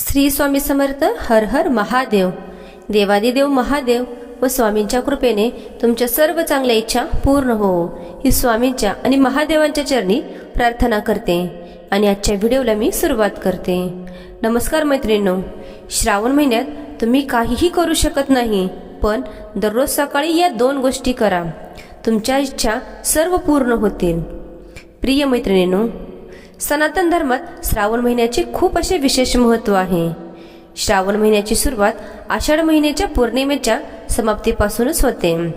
श्री स्वामी समर्थ हर हर महादेव. देवादिदेव महादेव व स्वामींच्या कृपेने तुमच्या सर्व चांगल्या इच्छा पूर्ण हो. ही स्वामींच्या आणि महादेवांच्या चरणी प्रार्थना करते आणि आजच्या व्हिडिओला मी सुरुवात करते. नमस्कार मैत्रिणींनो. श्रावण महिन्यात तुम्ही काहीही करू शकत नाही पण दररोज सकाळी या दोन गोष्टी करा. तुमच्या इच्छा सर्व पूर्ण होतील. प्रिय मैत्रिणींनो सनातन धर्मात श्रावण महिन्याचे खूप असे विशेष महत्त्व आहे. श्रावण महिन्याची सुरुवात आषाढ महिन्याच्या पौर्णिमेच्या समाप्तीपासूनच होते.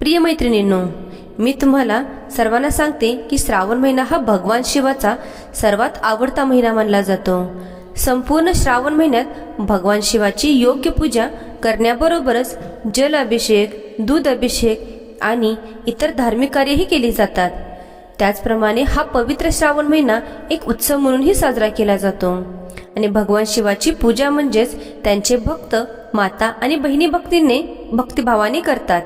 प्रिय मैत्रिणींनो मी तुम्हाला सर्वांना सांगते की श्रावण महिना हा भगवान शिवाचा सर्वात आवडता महिना मानला जातो. संपूर्ण श्रावण महिन्यात भगवान शिवाची योग्य पूजा करण्याबरोबरच जल अभिषेक दूध अभिषेक आणि इतर धार्मिक कार्यही केली जातात. त्याचप्रमाणे हा पवित्र श्रावण महिना एक उत्सव म्हणूनही साजरा केला जातो. आणि भगवान शिवाची पूजा म्हणजेच त्यांचे भक्त माता आणि बहिणी भक्तीने भक्तिभावाने करतात.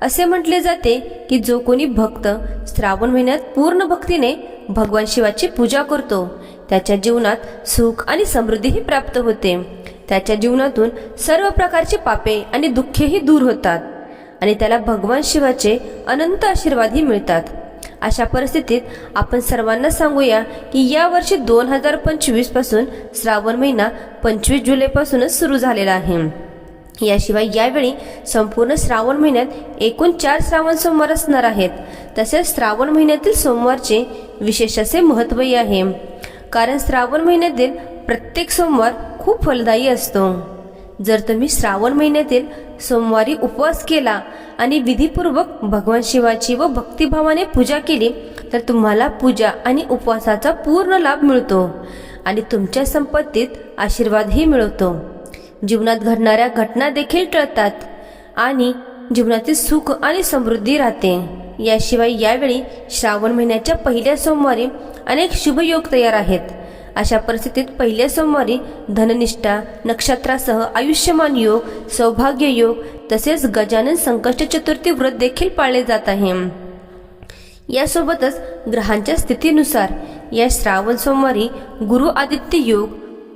असे म्हटले जाते की जो कोणी भक्त श्रावण महिन्यात पूर्ण भक्तीने भगवान शिवाची पूजा करतो त्याच्या जीवनात सुख आणि समृद्धीही प्राप्त होते. त्याच्या जीवनातून सर्व प्रकारचे पापे आणि दुःखेही दूर होतात आणि त्याला भगवान शिवाचे अनंत आशीर्वादही मिळतात. अशा परिस्थितीत आपण सर्वांना सांगूया की या वर्षी दोन हजार पंचवीसपासून श्रावण महिना पंचवीस जुलैपासूनच सुरू झालेला आहे. याशिवाय यावेळी संपूर्ण श्रावण महिन्यात एकूण चार श्रावण सोमवार असणार आहेत. तसेच श्रावण महिन्यातील सोमवारचे विशेष असे महत्त्वही आहे. कारण श्रावण महिन्यातील प्रत्येक सोमवार खूप फलदायी असतो. जर तुम्ही श्रावण महिन्यातील सोमवारी उपवास केला आणि विधीपूर्वक भगवान शिवाची व भक्तिभावाने पूजा केली तर तुम्हाला पूजा आणि उपवासाचा पूर्ण लाभ मिळतो आणि तुमच्या संपत्तीत आशीर्वादही मिळवतो जीवनात घडणाऱ्या घटना देखील टळतात आणि जीवनातील सुख आणि समृद्धी राहते. याशिवाय यावेळी श्रावण महिन्याच्या पहिल्या सोमवारी अनेक शुभयोग तयार आहेत. अशा परिस्थितीत पहिल्या सोमवारी धननिष्ठा नक्षत्रासह आयुष्यमान योग सौभाग्य योग तसेच गजानन संकष्ट चतुर्थी व्रत देखील पाळले जात आहे. यासोबतच ग्रहांच्या स्थितीनुसार या श्रावण सोमवारी गुरु आदित्य योग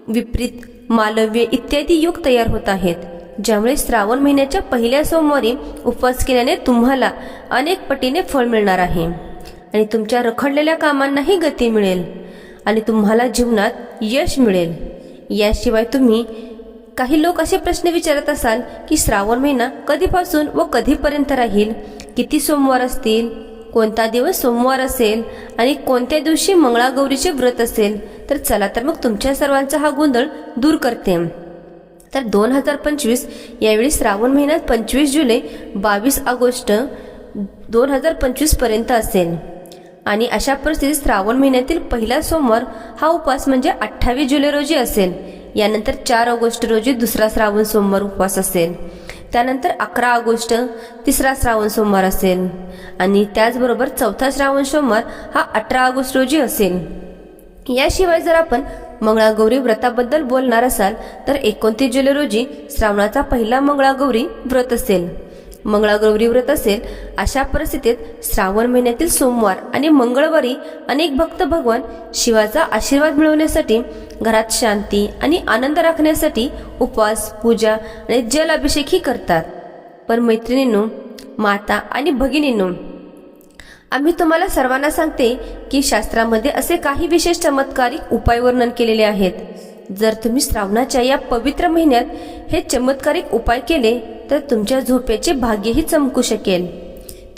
विपरीत मालव्य इत्यादी योग तयार होत आहेत. ज्यामुळे श्रावण महिन्याच्या पहिल्या सोमवारी उपवास केल्याने तुम्हाला अनेक पटीने फळ मिळणार आहे. आणि तुमच्या रखडलेल्या कामांनाही गती मिळेल. आणि तुम्हाला जीवनात यश मिळेल. याशिवाय तुम्ही काही लोक असे प्रश्न विचारत असाल की श्रावण महिना कधीपासून व कधीपर्यंत राहील? किती सोमवार असतील? कोणता दिवस सोमवार असेल? आणि कोणत्या दिवशी मंगळागौरीचे व्रत असेल? तर चला तर मग तुमच्या सर्वांचा हा गोंधळ दूर करते. तर दोन हजार पंचवीस यावेळी श्रावण महिन्यात पंचवीस जुलै बावीस ऑगस्ट दोन हजार पंचवीसपर्यंत असेल. आणि अशा परिस्थितीत श्रावण महिन्यातील पहिला सोमवार हा उपवास म्हणजे अठ्ठावीस जुलै रोजी असेल. यानंतर चार ऑगस्ट रोजी दुसरा श्रावण सोमवार उपवास असेल. त्यानंतर अकरा ऑगस्ट तिसरा श्रावण सोमवार असेल. आणि त्याचबरोबर चौथा श्रावण सोमवार हा अठरा ऑगस्ट रोजी असेल. याशिवाय जर आपण मंगळागौरी व्रताबद्दल बोलणार असाल तर एकोणतीस जुलै रोजी श्रावणाचा पहिला मंगळागौरी व्रत असेल. मंगळागौरी व्रत असेल अशा परिस्थितीत श्रावण महिन्यातील सोमवार आणि मंगळवारी अनेक भक्त भगवान शिवाचा आशीर्वाद मिळवण्यासाठी घरात शांती आणि आनंद राखण्यासाठी उपवास पूजा आणि जल अभिषेकही करतात. पण मैत्रिणींनो माता आणि भगिनींनो आम्ही तुम्हाला सर्वांना सांगते की शास्त्रामध्ये असे काही विशेष चमत्कारिक उपाय वर्णन केलेले आहेत. जर तुम्ही श्रावणाच्या या पवित्र महिन्यात हे चमत्कारिक उपाय केले तर तुमच्या झोपेचे भाग्यही चमकू शकेल.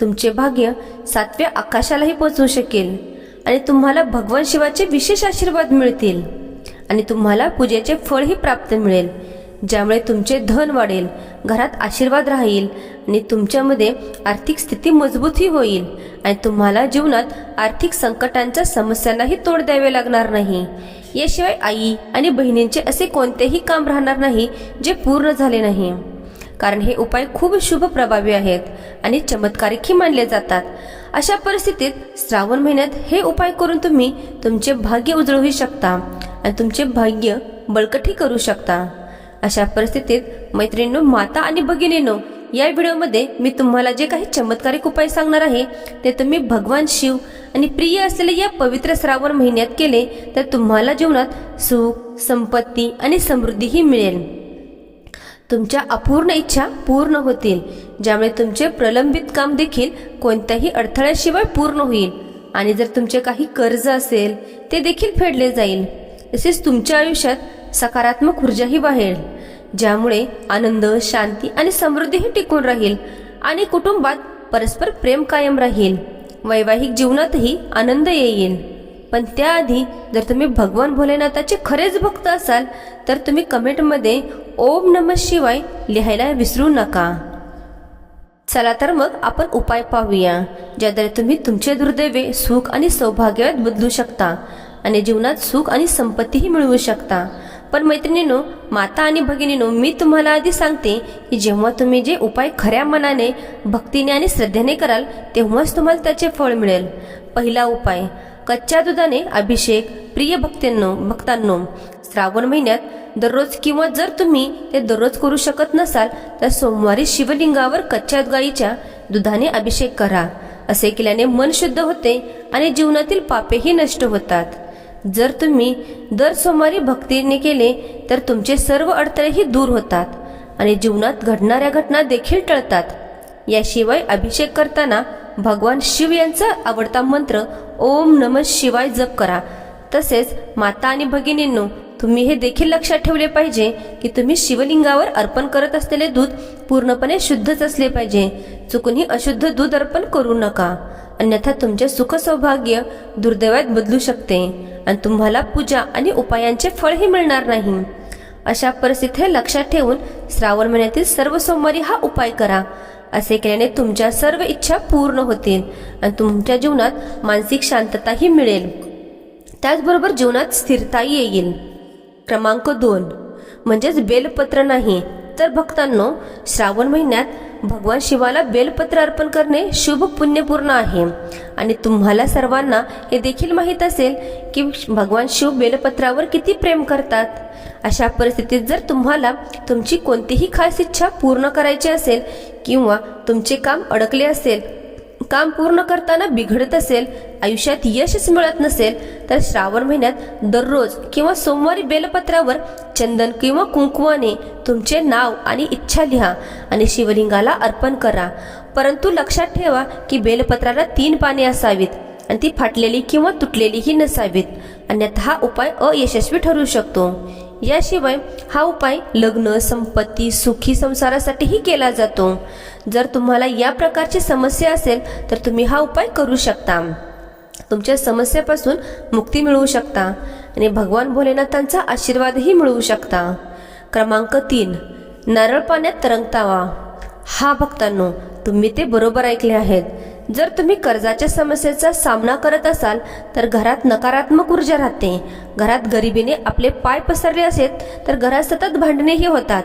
तुमचे भाग्य सातव्या आकाशालाही पोचवू शकेल आणि तुम्हाला भगवान शिवाचे विशेष आशीर्वाद मिळतील आणि तुम्हाला पूजेचे फळही प्राप्त मिळेल. ज्यामुळे तुमचे धन वाढेल घरात आशीर्वाद राहील आणि तुमच्यामध्ये आर्थिक स्थिती मजबूतही होईल आणि तुम्हाला जीवनात आर्थिक संकटांच्या समस्यांनाही तोड द्यावे लागणार नाही. याशिवाय आई आणि बहिणींचे असे कोणतेही काम राहणार नाही जे पूर्ण झाले नाही. कारण हे उपाय खूप शुभ प्रभावी आहेत आणि चमत्कारिकही मानले जातात. अशा परिस्थितीत श्रावण महिन्यात हे उपाय करून तुम्ही तुमचे भाग्य उजळवू शकता आणि तुमचे भाग्य बळकटही करू शकता. अशा परिस्थितीत मैत्रिणीनो माता आणि भगिनीनो या व्हिडिओमध्ये मी तुम्हाला जे काही चमत्कारिक उपाय सांगणार आहे ते तुम्ही भगवान शिव आणि प्रिय असलेल्या या पवित्र श्रावण महिन्यात केले तर तुम्हाला जीवनात सुख संपत्ती आणि समृद्धीही मिळेल. तुमच्या अपूर्ण इच्छा पूर्ण होतील ज्यामुळे तुमचे प्रलंबित काम देखील कोणत्याही अडथळ्याशिवाय पूर्ण होईल. आणि जर तुमचे काही कर्ज असेल ते देखील फेडले जाईल. तसेच तुमच्या आयुष्यात सकारात्मक ऊर्जाही वाढेल ज्यामुळे आनंद शांती आणि समृद्धीही टिकून राहील आणि कुटुंबात परस्पर प्रेम कायम राहील. वैवाहिक जीवनातही आनंद येईल. पण त्याआधी जर तुम्ही भगवान भोलेनाथाचे खरेच भक्त असाल तर तुम्ही कमेंटमध्ये ओम नम शिवाय लिहायला विसरू नका. चला तर मग आपण उपाय पाहूया ज्याद्वारे तुम्ही तुमचे दुर्दैवे सुख आणि सौभाग्यात बदलू शकता आणि जीवनात सुख आणि संपत्तीही मिळवू शकता. पण मैत्रिणीनो माता आणि भगिनीनो मी तुम्हाला आधी सांगते की जेव्हा तुम्ही जे उपाय खऱ्या मनाने भक्तीने आणि श्रद्धेने कराल तेव्हाच तुम्हाला त्याचे फळ मिळेल. पहिला उपाय कच्च्या दुधाने अभिषेक प्रिय भक्त्यांनो भक्तांनो श्रावण महिन्यात दररोज किंवा जर तुम्ही ते दररोज करू शकत नसाल तर सोमवारी शिवलिंगावर कच्च्या गाईच्या दुधाने अभिषेक करा. असे केल्याने मन शुद्ध होते आणि जीवनातील पापेही नष्ट होतात. जर तुम्ही दर सोमवारी भक्तीने केले तर तुमचे सर्व अडथळेही दूर होतात आणि जीवनात घडणाऱ्या घटना देखील टळतात. याशिवाय अभिषेक करताना भगवान शिव यांचा आवडता मंत्र ओम नम शिवाय जप करा. तसेच माता आणि भगिनींनो तुम्ही हे देखील लक्षात ठेवले पाहिजे की तुम्ही शिवलिंगावर अर्पण करत असलेले दूध पूर्णपणे शुद्धच असले पाहिजे. चुकूनही अशुद्ध दूध अर्पण करू नका. अन्यथा तुमचे सुख सौभाग्य दुर्दैवात बदलू शकते. आणि तुम्हाला पूजा आणि उपायांचे फळही मिळणार नाही. अशा परिस्थिती हे लक्षात ठेवून श्रावण महिन्यातील सर्व सोमवारी हा उपाय करा. असे केल्याने तुमच्या सर्व इच्छा पूर्ण होतील आणि तुमच्या जीवनात मानसिक शांतताही मिळेल. त्याचबरोबर जीवनात स्थिरता येईल. क्रमांक दोन. म्हणजेच बेलपत्र नाही तर भक्तांनो श्रावण महिन्यात भगवान शिवाला बेलपत्र अर्पण करणे शुभ पुण्यपूर्ण आहे. आणि तुम्हाला सर्वांना हे देखील माहीत असेल की भगवान शिव बेलपत्रावर किती प्रेम करतात. अशा परिस्थितीत जर तुम्हाला तुमची कोणतीही खास इच्छा पूर्ण करायची असेल किंवा तुमचे काम अडकले असेल काम पूर्ण करताना बिघडत असेल आयुष्यात यशच मिळत नसेल तर श्रावण महिन्यात दररोज किंवा सोमवारी बेलपत्रावर चंदन किंवा कुंकुवाने तुमचे नाव आणि इच्छा लिहा आणि शिवलिंगाला अर्पण करा. परंतु लक्षात ठेवा की बेलपत्राला तीन पाने असावीत. आणि ती फाटलेली किंवा तुटलेलीही नसावीत. अन्यथा हा उपाय अयशस्वी ठरू शकतो. याशिवाय हा उपाय लग्न संपत्ती सुखी संसारासाठीही केला जातो. जर तुम्हाला या प्रकारची समस्या असेल तर तुम्ही हा उपाय करू शकता. तुमच्या समस्येपासून मुक्ती मिळवू शकता आणि भगवान भोलेनाथांचा आशीर्वादही मिळवू शकता. क्रमांक तीन. नारळ पाण्यात तरंगतावा. हा भक्तांनो तुम्ही ते बरोबर ऐकले आहेत. जर तुम्ही कर्जाच्या समस्येचा सामना करत असाल तर घरात नकारात्मक ऊर्जा राहते. घरात गरिबीने आपले पाय पसरले असेल तर घरात सतत भांडणेही होतात.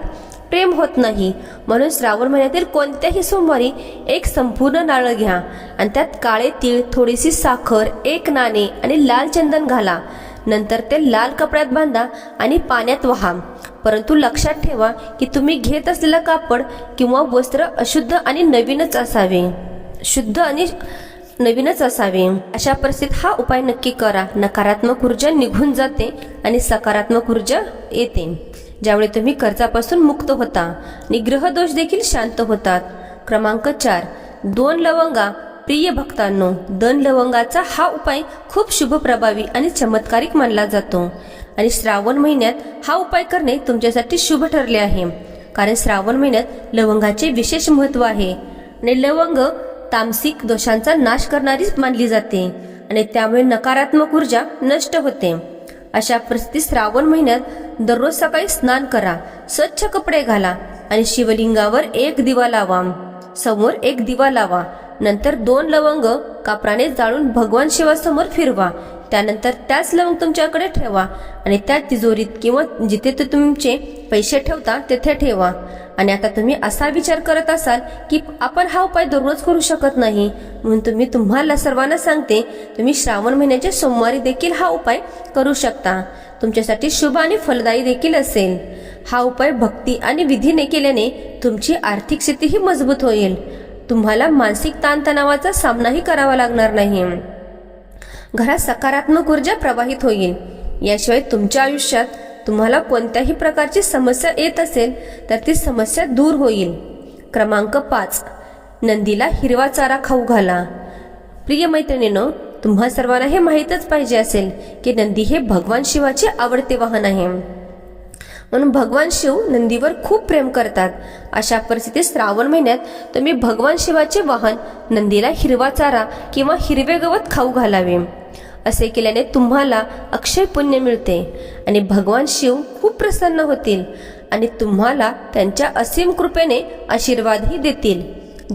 प्रेम होत नाही. म्हणून श्रावण महिन्यातील कोणत्याही सोमवारी एक संपूर्ण नारळ घ्या. आणि त्यात काळे तीळ थोडीशी साखर एक नाणे आणि लाल चंदन घाला. नंतर ते लाल कपड्यात बांधा आणि पाण्यात वहा. परंतु लक्षात ठेवा की तुम्ही घेत असलेलं कापड किंवा वस्त्र अशुद्ध आणि नवीनच असावे. शुद्ध आणि नवीनच असावे. अशा परिस्थितीत हा उपाय नक्की करा. नकारात्मक ऊर्जा निघून जाते आणि सकारात्मक ऊर्जा येते. ज्यामुळे तुम्ही कर्जापासून मुक्त होता आणि ग्रहदोष देखील शांत होतात. क्रमांक चार. दोन लवंगा. प्रिय भक्तांनो दन लवंगाचा हा उपाय खूप शुभ प्रभावी आणि चमत्कारिक मानला जातो. आणि श्रावण महिन्यात हा उपाय करणे तुमच्यासाठी शुभ ठरले आहे. कारण श्रावण महिन्यात लवंगाचे विशेष महत्त्व आहे. आणि लवंग तामसिक दोषांचा नाश करणारीच मानली जाते आणि त्यामुळे नकारात्मक ऊर्जा नष्ट होते. अशा परिस्थितीत श्रावण महिन्यात दररोज सकाळी स्नान करा स्वच्छ कपडे घाला आणि शिवलिंगावर एक दिवा लावा. समोर एक दिवा लावा. नंतर दोन लवंग कापराने जाळून भगवान शिवासमोर फिरवा. त्यानंतर त्याच लवंग तुमच्याकडे ठेवा आणि त्या तिजोरीत किंवा जिथे ते तुमचे पैसे ठेवता तेथे ठेवा. आणि आता तुम्ही असा विचार करत असाल की आपण हा उपाय दररोज करू शकत नाही. म्हणून तुम्ही तुम्हाला सर्वांना सांगते तुम्ही श्रावण महिन्याच्या सोमवारी देखील हा उपाय करू शकता. तुमच्यासाठी शुभ आणि फलदायी देखील असेल. हा उपाय भक्ती आणि विधीने केल्याने तुमची आर्थिक स्थितीही मजबूत होईल. तुम्हाला मानसिक ताणतणावाचा सामनाही करावा लागणार नाही. घरात सकारात्मक ऊर्जा प्रवाहित होईल. याशिवाय तुमच्या आयुष्यात तुम्हाला कोणत्याही प्रकारची समस्या येत असेल तर ती समस्या दूर होईल. क्रमांक पाच. नंदीला हिरवा चारा खाऊ घाला. प्रिय मैत्रिणीनं तुम्हा सर्वांना हे माहीतच पाहिजे असेल की नंदी हे भगवान शिवाचे आवडते वाहन आहे. म्हणून भगवान शिव नंदीवर खूप प्रेम करतात. अशा परिस्थितीत श्रावण महिन्यात तुम्ही भगवान शिवाचे वाहन नंदीला हिरवा चारा किंवा हिरवे गवत खाऊ घालावे. असे केल्याने तुम्हाला अक्षय पुण्य मिळते आणि भगवान शिव खूप प्रसन्न होतील आणि तुम्हाला त्यांच्या असीम कृपेने आशीर्वादही देतील.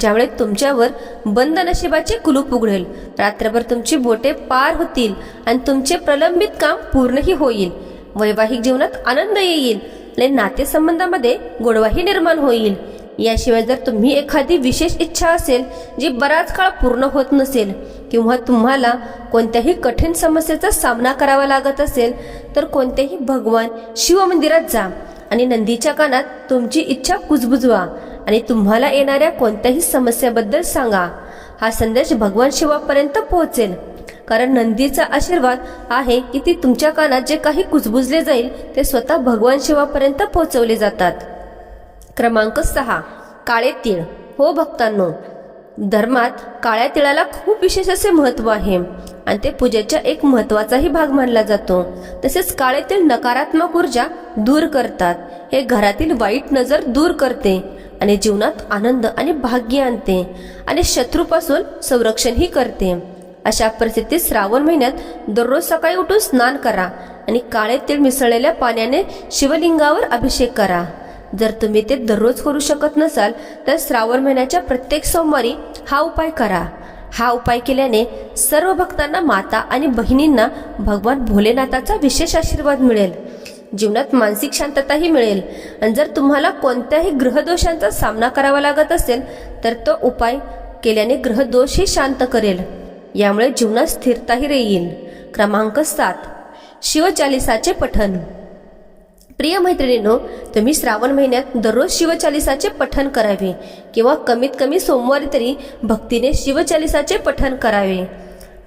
ज्यामुळे तुमच्यावर बंद नशिबाचे कुलूप उघडेल. रात्रभर तुमची बोटे पार होतील आणि तुमचे प्रलंबित काम पूर्णही होईल. वैवाहिक जीवनात आनंद येईल आणि नातेसंबंधामध्ये गोडवाही निर्माण होईल. याशिवाय जर तुम्ही एखादी विशेष इच्छा असेल जी बराच काळ पूर्ण होत नसेल किंवा तुम्हाला कोणत्याही कठीण समस्येचा सामना करावा लागत असेल तर कोणत्याही भगवान शिव मंदिरात जा आणि नंदीच्या कानात तुमची इच्छा कुजबुजवा आणि तुम्हाला येणाऱ्या कोणत्याही समस्येबद्दल सांगा. हा संदेश भगवान शिवापर्यंत पोहोचेल. कारण नंदीचा आशीर्वाद आहे की ती तुमच्या कानात जे काही कुजबुजले जाईल ते स्वतः भगवान शिवापर्यंत पोहोचवले जातात. क्रमांक सहा काळे तीळ. हो भक्तांनो धर्मात काळ्या तिळाला खूप विशेष असे महत्त्व आहे आणि ते पूजेचा एक महत्त्वाचाही भाग मानला जातो. तसेच काळे तीळ नकारात्मक ऊर्जा दूर करतात. हे घरातील वाईट नजर दूर करते आणि जीवनात आनंद आणि भाग्य आणते आणि शत्रूपासून संरक्षणही करते. अशा परिस्थितीत श्रावण महिन्यात दररोज सकाळी उठून स्नान करा आणि काळे तीळ मिसळलेल्या पाण्याने शिवलिंगावर अभिषेक करा. जर तुम्ही ते दररोज करू शकत नसाल तर श्रावण महिन्याच्या प्रत्येक सोमवारी हा उपाय करा. हा उपाय केल्याने सर्व भक्तांना माता आणि बहिणींना भगवान भोलेनाथाचा विशेष आशीर्वाद मिळेल. जीवनात मानसिक शांतताही मिळेल. आणि जर तुम्हाला कोणत्याही ग्रहदोषांचा सामना करावा लागत असेल तर तो उपाय केल्याने ग्रहदोषही शांत करेल. यामुळे जीवनात स्थिरताही येईल क्रमांक सात. शिवचालिसाचे पठन प्रिय मैत्रिणींनो तुम्ही श्रावण महिन्यात दररोज शिवचालिसाचे पठन करावे किंवा कमीत कमी सोमवारी तरी भक्तीने शिवचालिसाचे पठन करावे.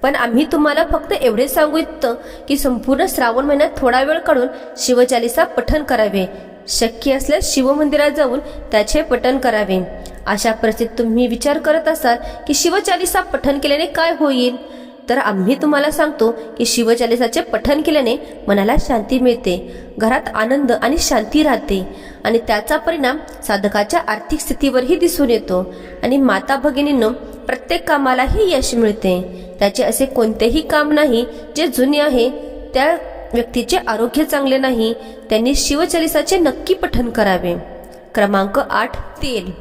पण आम्ही तुम्हाला फक्त एवढे सांगू इच्छितो की संपूर्ण श्रावण महिन्यात थोडा वेळ काढून शिवचालिसा पठन करावे. शक्य असल्यास शिवमंदिरात जाऊन त्याचे पठन करावे. अशा परिस्थितीत तुम्ही विचार करत असाल की शिवचालिसा पठन केल्याने काय होईल? तर आम्ही तुम्हाला सांगतो की शिवचालिसाचे पठन केल्याने मनाला शांती मिळते घरात आनंद आणि शांती राहते आणि त्याचा परिणाम साधकाच्या आर्थिक स्थितीवरही दिसून येतो आणि माता भगिनींनो प्रत्येक कामालाही यश मिळते. त्याचे असे कोणतेही काम नाही जे जुने आहे. त्या व्यक्तीचे आरोग्य चांगले नाही त्यांनी शिवचालिसाचे नक्की पठन करावे. क्रमांक आठ तेल.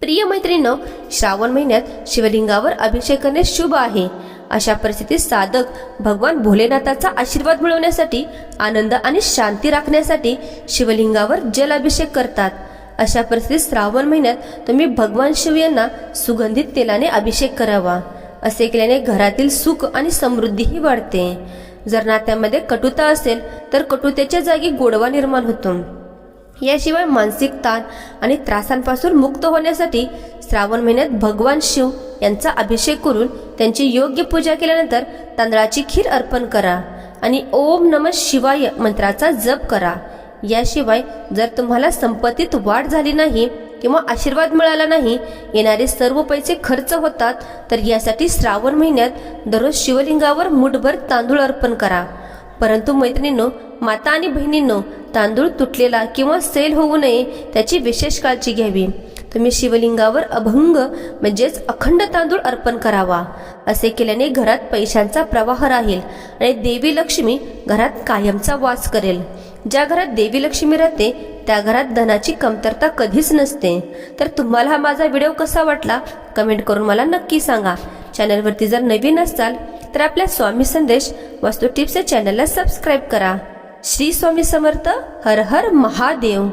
प्रिय मैत्रिणीनं श्रावण महिन्यात शिवलिंगावर अभिषेक करणे शुभ आहे. अशा परिस्थितीत साधक भगवान भोलेनाथाचा आशीर्वाद मिळवण्यासाठी आनंद आणि शांती राखण्यासाठी शिवलिंगावर जल अभिषेक करतात. अशा परिस्थितीत श्रावण महिन्यात तुम्ही भगवान शिव यांना सुगंधित तेलाने अभिषेक करावा. असे केल्याने घरातील सुख आणि समृद्धीही वाढते. जर नात्यामध्ये कटुता असेल तर कटुतेच्या जागी गोडवा निर्माण होतो. याशिवाय मानसिक ताण आणि त्रासांपासून मुक्त होण्यासाठी श्रावण महिन्यात भगवान शिव यांचा अभिषेक करून त्यांची योग्य पूजा केल्यानंतर तांदळाची खीर अर्पण करा आणि ओम नम शिवाय मंत्राचा जप करा. याशिवाय जर तुम्हाला संपत्तीत वाढ झाली नाही किंवा आशीर्वाद मिळाला नाही येणारे सर्व पैसे खर्च होतात तर यासाठी श्रावण महिन्यात दररोज शिवलिंगावर मुठभर तांदूळ अर्पण करा. परंतु मैत्रिणींनो माता आणि बहिणींनो तांदूळ तुटलेला किंवा सेल होऊ नये त्याची विशेष काळजी घ्यावी. तुम्ही शिवलिंगावर अभंग म्हणजेच अखंड तांदूळ अर्पण करावा. असे केल्याने घरात पैशांचा प्रवाह राहील आणि देवी लक्ष्मी घरात कायमचा वास करेल. ज्या घरात देवी लक्ष्मी राहते त्या घरात धनाची कमतरता कधीच नसते. तर तुम्हाला हा माझा व्हिडिओ कसा वाटला? कमेंट करून मला नक्की सांगा. चॅनलवरती जर नवीन असाल तर आपल्या स्वामी संदेश वास्तू टिप्स या चॅनलला सबस्क्राईब करा. श्री स्वामी समर्थ हर हर महादेव.